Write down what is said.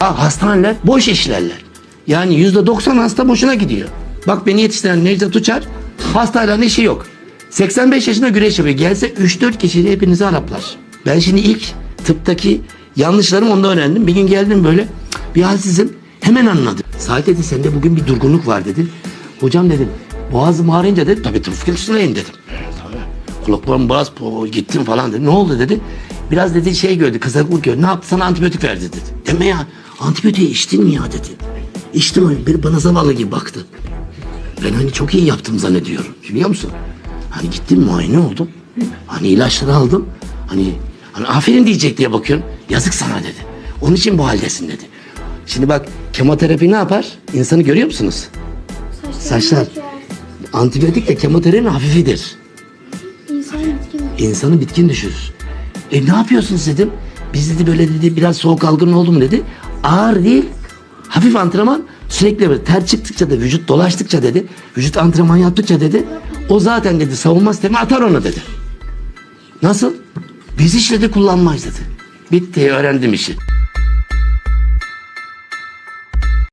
Ha, hastaneler boş işlerler. Yani yüzde doksan hasta boşuna gidiyor. Bak beni yetiştiren Necdet Uçar hastayla işi yok. 85 yaşında güreş yapıyor. Gelse 3-4 kişiyle hepinizi Araplar. Ben şimdi ilk tıptaki yanlışlarımı onda öğrendim. Bir gün geldim böyle bir halsizim hemen anladım. Saat dedi sende bugün bir durgunluk var dedi. Hocam dedim boğazım ağrıyınca dedi tabii tıp fakültesindeyim dedim. Kulaklarım po- gittim falan dedi. Ne oldu dedi. Biraz dedi şey gördü kızarıklık gördü. Ne yaptı sana antibiyotik verdi dedi. Deme ya antibiyotiği içtin mi ya dedi. İçtim öyle bir bana zavallı gibi baktı. Ben hani çok iyi yaptım zannediyorum. Biliyor musun? Hani gittim muayene oldum. Hani ilaçları aldım. Hani, hani aferin diyecek diye bakıyorum. Yazık sana dedi. Onun için bu haldesin dedi. Şimdi bak kemoterapi ne yapar? İnsanı görüyor musunuz? Saçlar. Antibiyotik de kemoterapinin hafifidir. İnsan bitkin. İnsanı bitkin düşürür. E ne yapıyorsunuz dedim. Biz dedi böyle dedi biraz soğuk algın oldu mu dedi. Ağır değil. Hafif antrenman sürekli böyle ter çıktıkça da vücut dolaştıkça dedi. Vücut antrenman yaptıkça dedi. O zaten dedi savunma sistemi atar onu dedi. Nasıl? Biz hiç dedi kullanmayız dedi. Bitti öğrendim işi.